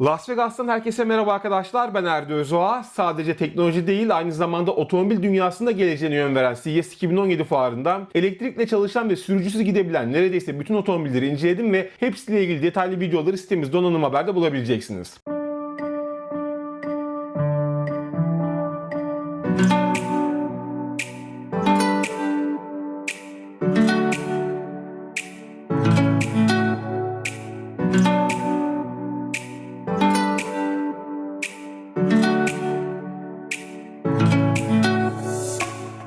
Las Vegas'tan herkese merhaba arkadaşlar. Ben Erdi Özoğa. Sadece teknoloji değil aynı zamanda otomobil dünyasında geleceğine yön veren CES 2017 fuarında elektrikle çalışan ve sürücüsüz gidebilen neredeyse bütün otomobilleri inceledim ve hepsiyle ilgili detaylı videoları sitemizde donanım haberde bulabileceksiniz.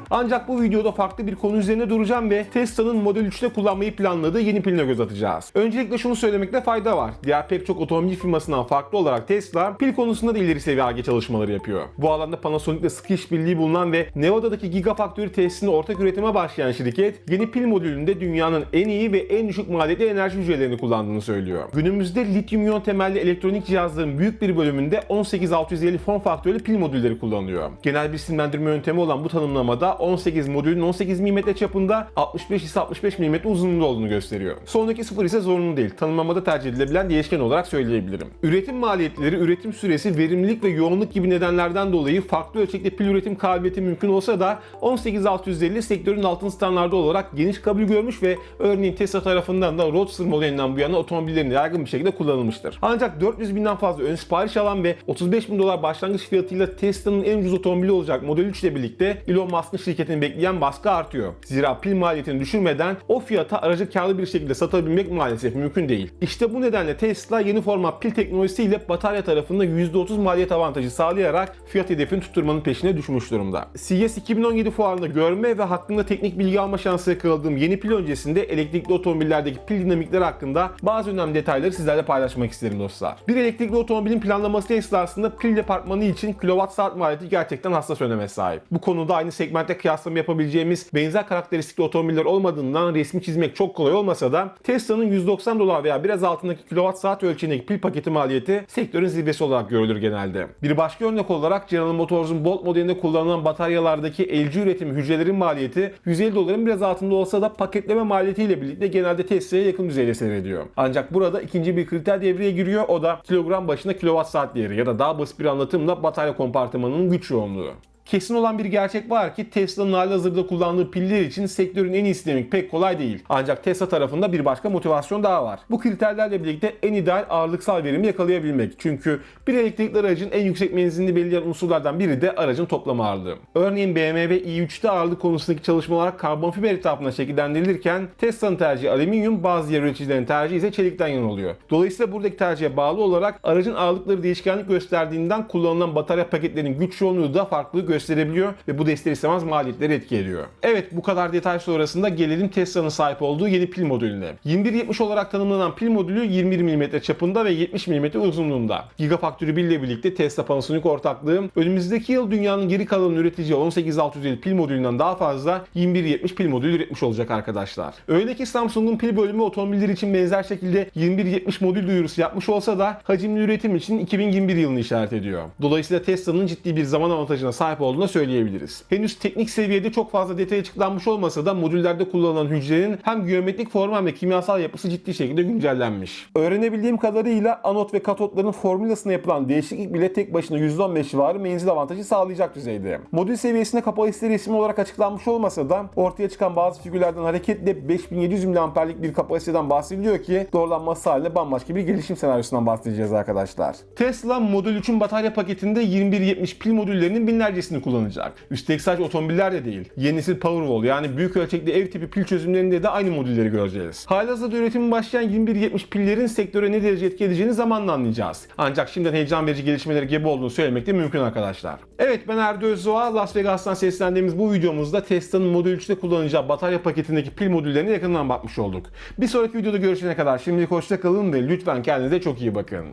Ancak bu videoda farklı bir konu üzerine duracağım ve Tesla'nın Model 3'te kullanmayı planladığı yeni piline göz atacağız. Öncelikle şunu söylemekte fayda var. Diğer pek çok otomobil firmasından farklı olarak Tesla pil konusunda da ileri seviye ARGE çalışmaları yapıyor. Bu alanda Panasonic'le sıkı işbirliği bulunan ve Nevada'daki Gigafactory tesisinde ortak üretime başlayan şirket yeni pil modülünde dünyanın en iyi ve en düşük maliyetli enerji hücrelerini kullandığını söylüyor. Günümüzde lityum iyon temelli elektronik cihazların büyük bir bölümünde 18650 form faktörlü pil modülleri kullanılıyor. Genel bir isimlendirme yöntemi olan bu tanımlamada 18 modülün 18 mm çapında 65 ise 65 mm uzunluğunda olduğunu gösteriyor. Sondaki sıfır ise zorunlu değil. Tanımlamada tercih edilebilen değişken olarak söyleyebilirim. Üretim maliyetleri, üretim süresi, verimlilik ve yoğunluk gibi nedenlerden dolayı farklı ölçekte pil üretim kabiliyeti mümkün olsa da 18650 sektörün altın standardı olarak geniş kabul görmüş ve örneğin Tesla tarafından da Roadster modelinden bu yana otomobillerinde yaygın bir şekilde kullanılmıştır. Ancak 400 binden fazla ön sipariş alan ve 35 bin dolar başlangıç fiyatıyla Tesla'nın en ucuz otomobili olacak Model 3 ile birlikte Elon Musk'ın şirketini bekleyen baskı artıyor. Zira pil maliyetini düşürmeden o fiyata aracı karlı bir şekilde satabilmek maalesef mümkün değil. İşte bu nedenle Tesla yeni format pil teknolojisiyle batarya tarafında %30 maliyet avantajı sağlayarak fiyat hedefini tutturmanın peşine düşmüş durumda. CES 2017 fuarında görme ve hakkında teknik bilgi alma şansı yakaladığım yeni pil öncesinde elektrikli otomobillerdeki pil dinamikleri hakkında bazı önemli detayları sizlerle paylaşmak isterim dostlar. Bir elektrikli otomobilin planlaması esnasında pil departmanı için kilowatt saat maliyeti gerçekten hassas öneme sahip. Bu konuda aynı segmentte kıyaslama yapabileceğimiz benzer karakteristikli otomobiller olmadığından resmi çizmek çok kolay olmasa da Tesla'nın 190 dolar veya biraz altındaki kilowatt saat ölçeğindeki pil paketi maliyeti sektörün zirvesi olarak görülür genelde. Bir başka örnek olarak General Motors'un Bolt modelinde kullanılan bataryalardaki LG üretimi hücrelerin maliyeti 150 doların biraz altında olsa da paketleme maliyetiyle birlikte genelde Tesla'ya yakın düzeyde seyrediyor. Ancak burada ikinci bir kriter devreye giriyor o da kilogram başına kilowatt saat değeri ya da daha basit bir anlatımla batarya kompartımanının güç yoğunluğu. Kesin olan bir gerçek var ki Tesla'nın halihazırda kullandığı piller için sektörün en iyisi demek pek kolay değil. Ancak Tesla tarafında bir başka motivasyon daha var. Bu kriterlerle birlikte en ideal ağırlıksal verimi yakalayabilmek. Çünkü bir elektrikli aracın en yüksek menzilini belirleyen unsurlardan biri de aracın toplam ağırlığı. Örneğin BMW i3'te ağırlık konusundaki çalışmalar karbon fiber etrafında şekillendirilirken Tesla'nın tercihi alüminyum, bazı diğer üreticilerin tercihi ise çelikten yana oluyor. Dolayısıyla buradaki tercihe bağlı olarak aracın ağırlıkları değişkenlik gösterdiğinden kullanılan batarya paketlerinin güç yoğunluğu da farklılık gösterebiliyor ve bu ister istemez maliyetleri etki ediyor. Evet bu kadar detay sonrasında gelelim Tesla'nın sahip olduğu yeni pil modülüne. 2170 olarak tanımlanan pil modülü 21 mm çapında ve 70 mm uzunluğunda. Gigafactory 1 ile birlikte Tesla Panasonic ortaklığı önümüzdeki yıl dünyanın geri kalan üretici 18650 pil modülünden daha fazla 2170 pil modülü üretmiş olacak arkadaşlar. Öyle ki Samsung'un pil bölümü otomobiller için benzer şekilde 2170 modül duyurusu yapmış olsa da hacimli üretim için 2021 yılını işaret ediyor. Dolayısıyla Tesla'nın ciddi bir zaman avantajına sahip olduğunu söyleyebiliriz. Henüz teknik seviyede çok fazla detay açıklanmış olmasa da modüllerde kullanılan hücrenin hem geometrik formu hem de kimyasal yapısı ciddi şekilde güncellenmiş. Öğrenebildiğim kadarıyla anot ve katotların formülasına yapılan değişiklik bile tek başına %15 civarı menzil avantajı sağlayacak düzeyde. Modül seviyesinde kapasite resmi olarak açıklanmış olmasa da ortaya çıkan bazı figürlerden hareketle 5700 mAh'lik bir kapasiteden bahsediliyor ki doğrulanması halinde bambaşka bir gelişim senaryosundan bahsedeceğiz arkadaşlar. Tesla Model 3'ün batarya paketinde 2170 pil modüllerinin binlercesini kullanacak. Üstelik sadece otomobiller de değil. Yeni nesil Powerwall yani büyük ölçekli ev tipi pil çözümlerinde de aynı modülleri göreceğiz. Halihazırda üretimi başlayan 2170 pillerin sektöre ne derece etki edeceğini zamanla anlayacağız. Ancak şimdiden heyecan verici gelişmeleri gebe olduğunu söylemek de mümkün arkadaşlar. Evet ben Erdo Özdoğa. Las Vegas'tan seslendiğimiz bu videomuzda Tesla'nın Model 3'te kullanacağı batarya paketindeki pil modüllerine yakından bakmış olduk. Bir sonraki videoda görüşene kadar şimdilik hoşça kalın ve lütfen kendinize çok iyi bakın.